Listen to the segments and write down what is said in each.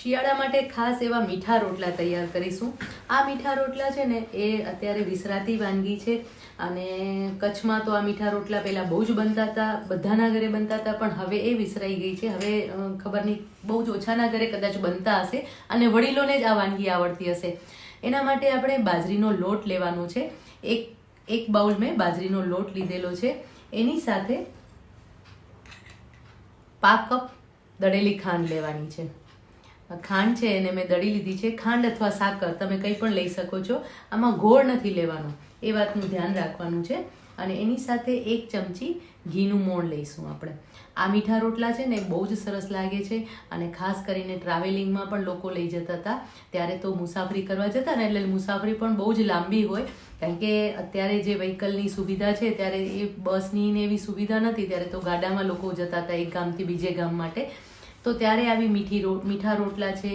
શિયાળા માટે ખાસ એવા મીઠા રોટલા તૈયાર કરીશું. આ મીઠા રોટલા છે ને, એ અત્યારે વિસરાતી વાનગી છે અને કચ્છમાં તો આ મીઠા રોટલા પહેલાં બહુ જ બનતા હતા, બધાના ઘરે બનતા હતા, પણ હવે એ વિસરાઈ ગઈ છે. હવે ખબર નહીં, બહુ જ ઓછાના ઘરે કદાચ બનતા હશે અને વડીલોને જ આ વાનગી આવડતી હશે. એના માટે આપણે બાજરીનો લોટ લેવાનો છે. એક એક બાઉલ મેં બાજરીનો લોટ લીધેલો છે. એની સાથે પાક કપ દળેલી ખાંડ લેવાની છે. ખાંડ છે એને મેં દળી લીધી છે. ખાંડ અથવા સાકર તમે કંઈ પણ લઈ શકો છો. આમાં ગોળ નથી લેવાનો. એ વાતનું ધ્યાન રાખવાનું છે. અને એની સાથે એક ચમચી ઘીનું મોણ લઈશું આપણે. આ મીઠા રોટલા છે ને બહુ જ સરસ લાગે છે અને ખાસ કરીને ટ્રાવેલિંગમાં પણ લોકો લઈ જતા હતા. ત્યારે તો મુસાફરી કરવા જતા ને એટલે મુસાફરી પણ બહુ જ લાંબી હોય. કારણ કે અત્યારે જે વ્હીકલની સુવિધા છે, ત્યારે એ બસની ને એવી સુવિધા નથી. ત્યારે તો ગાડામાં લોકો જતા હતા એક ગામથી બીજે ગામ માટે. તો ત્યારે આવી મીઠી રોટ મીઠા રોટલા છે,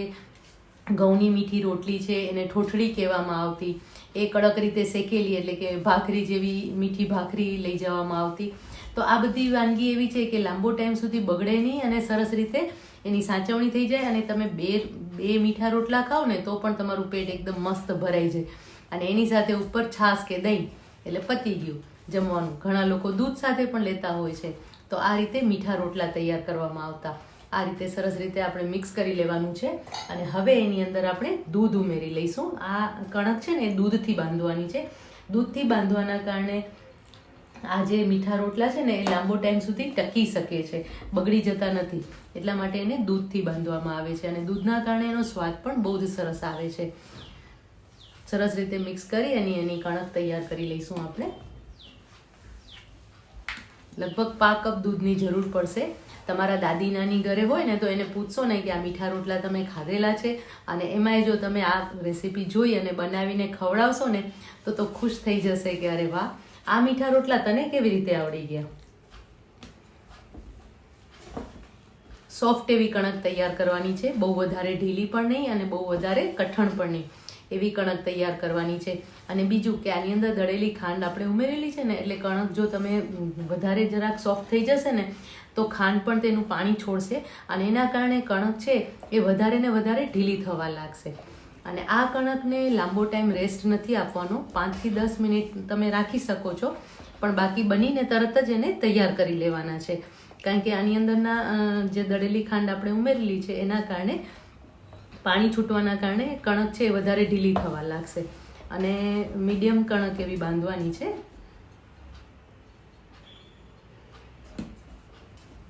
ઘઉંની મીઠી રોટલી છે, એને ઠોઠડી કહેવામાં આવતી. એ કડક રીતે શેકેલી એટલે કે ભાખરી જેવી મીઠી ભાખરી લઈ જવામાં આવતી. તો આ બધી વાનગી એવી છે કે લાંબો ટાઈમ સુધી બગડે નહીં અને સરસ રીતે એની સાચવણી થઈ જાય અને તમે બે બે મીઠા રોટલા ખાઓ ને તો પણ તમારું પેટ એકદમ મસ્ત ભરાઈ જાય. અને એની સાથે ઉપર છાશ કે દહીં એટલે પતી ગયું જમવાનું. ઘણા લોકો દૂધ સાથે પણ લેતા હોય છે. તો આ રીતે મીઠા રોટલા તૈયાર કરવામાં આવતા. આ રીતે સરસ રીતે આપણે મિક્સ કરી લેવાનું છે અને હવે એની અંદર આપણે દૂધ ઉમેરી લઈશું. આ કણક છે ને એ દૂધથી બાંધવાની છે. દૂધથી બાંધવાના કારણે આ જે મીઠા રોટલા છે ને એ લાંબો ટાઈમ સુધી ટકી શકે છે, બગડી જતા નથી. એટલા માટે એને દૂધથી બાંધવામાં આવે છે અને દૂધના કારણે એનો સ્વાદ પણ બહુ જ સરસ આવે છે. સરસ રીતે મિક્સ કરી અને એની કણક તૈયાર કરી લઈશું આપણે. લગભગ પાંચ કપ દૂધની જરૂર પડશે. તમારા દાદી નાની ઘરે હોય ને તો એને પૂછશો ને કે આ મીઠા રોટલા તમે ખાધેલા છે. અને એમાંય જો તમે આ રેસીપી જોઈ અને બનાવીને ખવડાવશો ને, તો તો ખુશ થઈ જશે કે અરે વાહ, આ મીઠા રોટલા તને કેવી રીતે આવડી ગયા? સોફ્ટ એવી કણક તૈયાર કરવાની છે. બહુ વધારે ઢીલી પણ નહીં અને બહુ વધારે કઠણ પણ નહીં. એવી કણક તૈયાર કરવાની છે. અને બીજું કે આની અંદર દળેલી ખાંડ આપણે ઉમેરેલી છે ને, એટલે કણક જો તમે વધારે જરાક સોફ્ટ થઈ જશે ને, તો ખાંડ પણ તેનું પાણી છોડશે અને એના કારણે કણક છે એ વધારે ને વધારે ઢીલી થવા લાગશે. અને આ કણકને લાંબો ટાઈમ રેસ્ટ નથી આપવાનો, પાંચથી દસ મિનિટ તમે રાખી શકો છો, પણ બાકી બનીને તરત જ એને તૈયાર કરી લેવાના છે. કારણ કે આની અંદરના જે દળેલી ખાંડ આપણે ઉમેરેલી છે, એના કારણે પાણી છૂટવાના કારણે કણક છે એ વધારે ઢીલી થવા લાગશે. અને મીડિયમ કણક એવી બાંધવાની છે.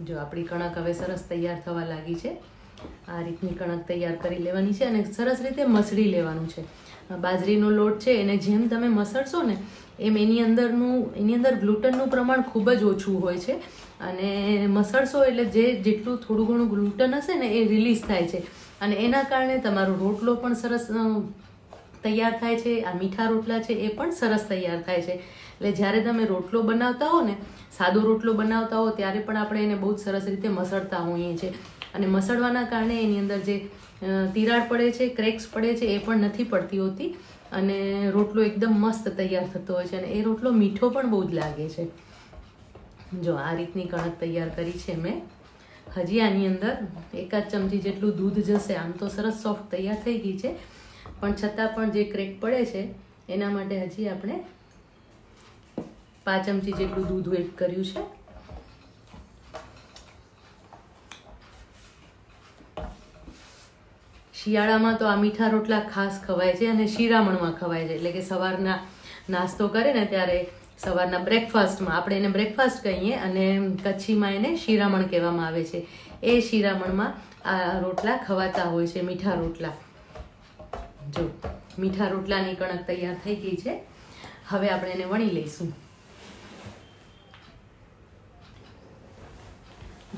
જો આપણી કણક હવે સરસ તૈયાર થવા લાગી છે. આ રીતની કણક તૈયાર કરી લેવાની છે અને સરસ રીતે મસળી લેવાનું છે. બાજરીનો લોટ છે, એને જેમ તમે મસળશો ને, એમ એની અંદરનું, એની અંદર ગ્લુટનનું પ્રમાણ ખૂબ જ ઓછું હોય છે. અને મસળશો એટલે જે જેટલું થોડું ઘણું ગ્લુટન હશે ને એ રિલીઝ થાય છે. અને એના કારણે તમારો રોટલો પણ સરસ તૈયાર થાય છે, આ મીઠા રોટલા છે એ પણ સરસ તૈયાર થાય છે. એટલે જ્યારે તમે રોટલો બનાવતા હો ને, સાદો રોટલો બનાવતા હો, ત્યારે પણ આપણે એને બહુ જ સરસ રીતે મસળતા હોઈએ છીએ. અને મસળવાના કારણે એની અંદર જે તિરાડ પડે છે, ક્રેક્સ પડે છે, એ પણ નથી પડતી હોતી. અને રોટલો એકદમ મસ્ત તૈયાર થતો હોય છે અને એ રોટલો મીઠો પણ બહુ જ લાગે છે. જો આ રીતની કણક તૈયાર કરી છે મેં. હજી આની અંદર એકાદ ચમચી જેટલું દૂધ જશે. આમ તો સરસ સોફ્ટ તૈયાર થઈ ગઈ છે. પણ છતાં પણ જે ક્રેક પડે છે, એના માટે હજી આપણે પાંચ ચમચી જેટલું દૂધ એડ કર્યું છે. શિયાળામાં તો આ મીઠા રોટલા ખાસ ખવાય છે અને શિરામણમાં ખવાય છે. એટલે કે સવારના નાસ્તો કરે ને ત્યારે સવારના બ્રેકફાસ્ટમાં આપણે એને બ્રેકફાસ્ટ કહીએ અને કચ્છીમાં એને શિરામણ કહેવામાં આવે છે. એ શિરામણમાં આ રોટલા ખવાતા હોય છે, મીઠા રોટલા. જો, મીઠા રોટલાની કણક તૈયાર થઈ ગઈ છે. હવે આપણે એને વણી લઈશું.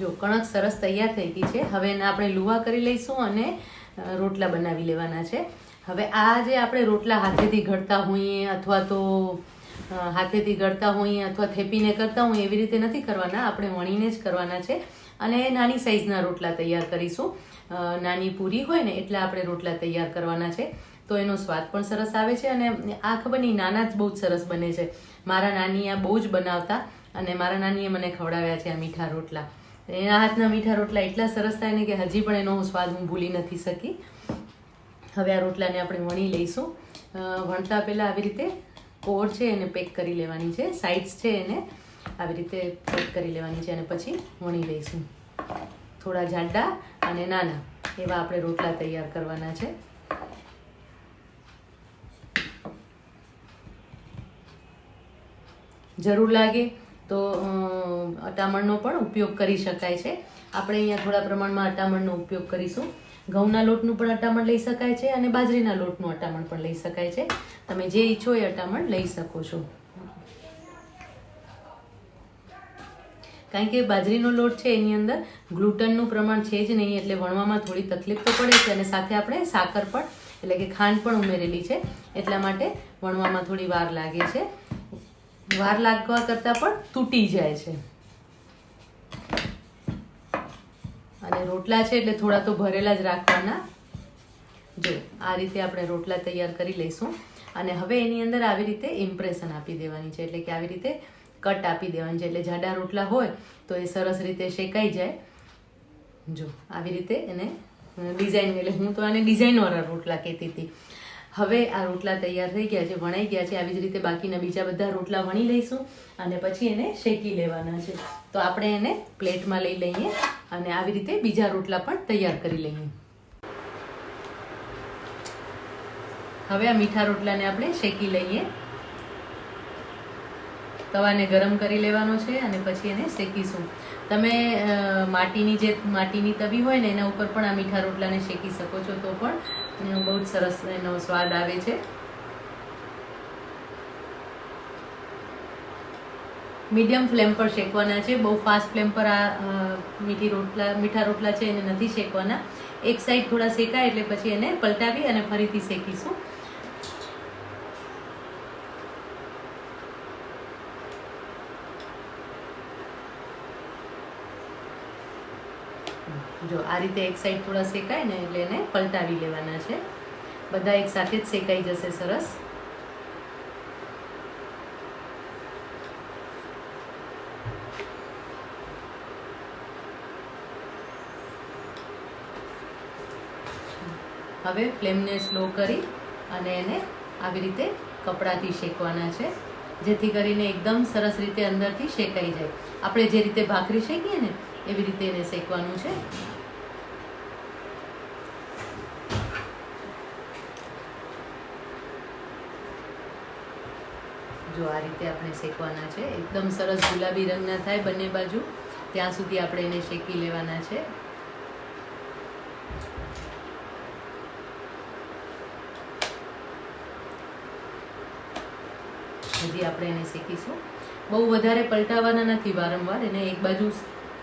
જો, કણક સરસ તૈયાર થઈ ગઈ છે. હવે એને આપણે લુવા કરી લઈશું અને રોટલા બનાવી લેવાના છે. હવે આ જે આપણે રોટલા હાથેથી ઘડતા હોઈએ અથવા તો હાથેથી ગળતા હોઈએ અથવા થેપીને કરતા હોઈએ એવી રીતે નથી કરવાના. આપણે વણીને જ કરવાના છે. અને નાની સાઈઝના રોટલા તૈયાર કરીશું. નાની પૂરી હોય ને એટલા આપણે રોટલા તૈયાર કરવાના છે. તો એનો સ્વાદ પણ સરસ આવે છે અને આ ખબરની નાના જ બહુ જ સરસ બને છે. મારા નાની આ બહુ જ બનાવતા અને મારા નાનીએ મને ખવડાવ્યા છે આ મીઠા રોટલા. એના હાથના મીઠા રોટલા એટલા સરસ થાય ને કે હજી પણ એનો સ્વાદ હું ભૂલી નથી શકી. હવે આ રોટલાને આપણે વણી લઈશું. વણતા પહેલાં આવી રીતે કોર છે એને પેક કરી લેવાની છે સાઇડ્સ છે એને આવી રીતે પેક કરી લેવાની છે અને પછી વણી લઈશું. થોડા જાડા અને નાના, એવા આપણે રોટલા તૈયાર કરવાના છે. જરૂર લાગે તો અટામણનો પણ ઉપયોગ કરી શકાય છે. આપણે અહીંયા થોડા પ્રમાણમાં અટામણનો ઉપયોગ કરીશું. ઘઉંના લોટનું પણ અટામણ લઈ શકાય છે અને બાજરીના લોટનું અટામણ પણ લઈ શકાય છે. તમે જે ઈચ્છો એ અટામણ લઈ શકો છો. કારણ કે બાજરીનો લોટ છે એની અંદર ગ્લુટનનું પ્રમાણ છે જ નહીં, એટલે વણવામાં થોડી તકલીફ તો પડે છે અને સાથે આપણે સાકર પણ, એટલે કે ખાંડ પણ ઉમેરેલી છે. એટલા માટે વણવામાં થોડી વાર લાગે છે. વાર લાગવા કરતાં પણ તૂટી જાય છે. અને રોટલા છે એટલે થોડા તો ભરેલા જ રાખવાના. જો, આ રીતે આપણે રોટલા તૈયાર કરી લઈશું. અને હવે એની અંદર આવી રીતે ઇમ્પ્રેશન આપી દેવાની છે. એટલે કે આવી રીતે કટ આપી દેવાની છે. એટલે જાડા રોટલા હોય તો એ સરસ રીતે શેકાઈ જાય. જો, આવી રીતે એને ડિઝાઇન એટલે હું તો આને ડિઝાઇનવાળા રોટલા કહેતી હતી. હવે આ રોટલા તૈયાર થઈ ગયા છે, વણાઈ ગયા છે. આવી જ રીતે બાકીના બીજા બધા રોટલા વણી લઈશું અને પછી એને શેકી લેવાના છે. તો આપણે એને પ્લેટમાં લઈ લઈએ. અને આવી રીતે બીજા રોટલા પણ તૈયાર કરી લઈએ. હવે આ મીઠા રોટલાને આપણે શેકી લઈએ. તવાને ગરમ કરી લેવાનો છે અને પછી એને શેકીશું. તમે માટીની જે, માટીની તવી હોય ને એના ઉપર પણ આ મીઠા રોટલાને શેકી શકો છો તો પણ બહુ જ સરસ એનો સ્વાદ આવે છે. મીડિયમ ફ્લેમ પર શેકવાના છે, બહુ ફાસ્ટ ફ્લેમ પર આ મીઠી રોટલા, મીઠા રોટલા છે એને નથી શેકવાના. એક સાઈડ થોડા શેકાય એટલે પછી એને પલટાવી અને ફરીથી શેકીશું. જો, આ રીતે એક સાઈડ થોડા શેકાય ને એટલે એને પલટાવી લેવાના છે. બધા એક સાથે જ શેકાઈ જશે સરસ. હવે ફ્લેમને સ્લો કરી અને એને આવી રીતે કપડાથી શેકવાના છે, જેથી કરીને એકદમ સરસ રીતે અંદરથી શેકાઈ જાય. આપણે જે રીતે ભાખરી શેકીએ ને, એવી રીતે એને શેકવાનું છે. જો આ રીતે આપણે શેકવાના છે. એકદમ સરસ ગુલાબી રંગના થાય બંને બાજુ. ત્યાં સુધી આપણે એને શેકી લેવાના છે. હજી આપણે એને શેકીશું. બહુ વધારે પલટાવવાના નથી વારંવાર. એને એક બાજુ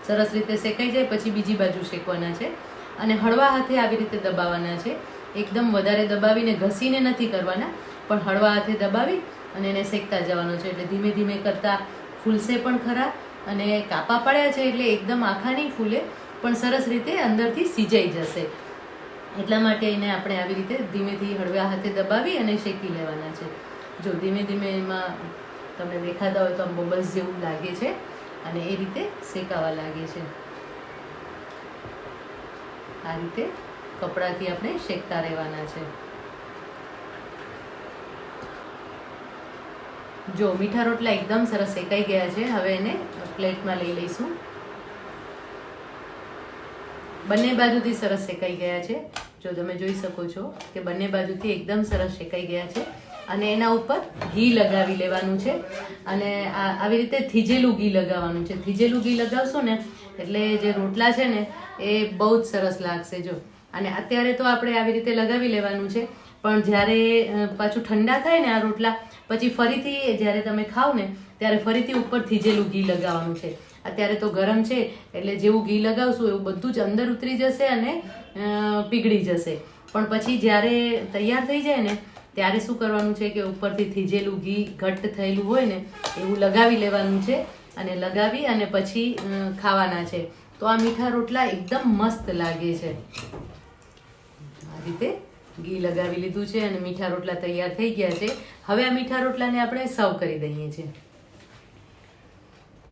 સરસ રીતે શેકાઈ જાય, પછી બીજી બાજુ શેકવાના છે. અને હળવા હાથે આવી રીતે દબાવવાના છે. એકદમ વધારે દબાવીને ઘસીને નથી કરવાના, પણ હળવા હાથે દબાવી અને એને શેકતા જવાનો છે. એટલે ધીમે ધીમે કરતાં ફૂલશે પણ ખરા અને કાપા પડ્યા છે એટલે એકદમ આખા નહીં ફૂલે, પણ સરસ રીતે અંદરથી સીજાઈ જશે. એટલા માટે એને આપણે આવી રીતે ધીમેથી હળવા હાથે દબાવી અને શેકી લેવાના છે. જો ધીમે ધીમે એમાં તમને દેખાતા હોય તો આમ બબલ્સ જેવું લાગે છે અને એ રીતે શેકાવા લાગે છે. આ રીતે કપડાથી આપણે શેકતા રહેવાના છે. જો, મીઠા રોટલા એકદમ સરસ શેકાઈ ગયા છે. હવે એને પ્લેટમાં લઈ લઈશું. બંને બાજુથી સરસ શેકાઈ ગયા છે. જો, તમે જોઈ શકો છો કે બંને બાજુથી એકદમ સરસ શેકાઈ ગયા છે. અને એના ઉપર ઘી લગાવી લેવાનું છે. અને આવી રીતે થીજેલું ઘી લગાવવાનું છે. થીજેલું ઘી લગાવશો ને, એટલે જે રોટલા છે ને, એ બહુ જ સરસ લાગશે, જો. અને અત્યારે તો આપણે આવી રીતે લગાવી લેવાનું છે. પણ જ્યારે પાછું ઠંડા થાય ને આ રોટલા, પછી ફરીથી જ્યારે તમે ખાવ ને, ત્યારે ફરીથી ઉપર થીજેલું ઘી લગાવવાનું છે. અત્યારે તો ગરમ છે, એટલે જેવું ઘી લગાવશું એવું બધું જ અંદર ઉતરી જશે અને પીગળી જશે. પણ પછી જ્યારે તૈયાર થઈ જાય ને, ત્યારે શું કરવાનું છે કે ઉપરથી થીજેલું ઘી ઘટ્ટ થયેલું હોય ને, એવું લગાવી લેવાનું છે અને લગાવી અને પછી ખાવાના છે. તો આ મીઠા રોટલા એકદમ મસ્ત લાગે છે. આ રીતે ઘી લગાવી લીધું છે અને મીઠા રોટલા તૈયાર થઈ ગયા છે. હવે આ મીઠા રોટલાને આપણે સર્વ કરી દઈએ છીએ.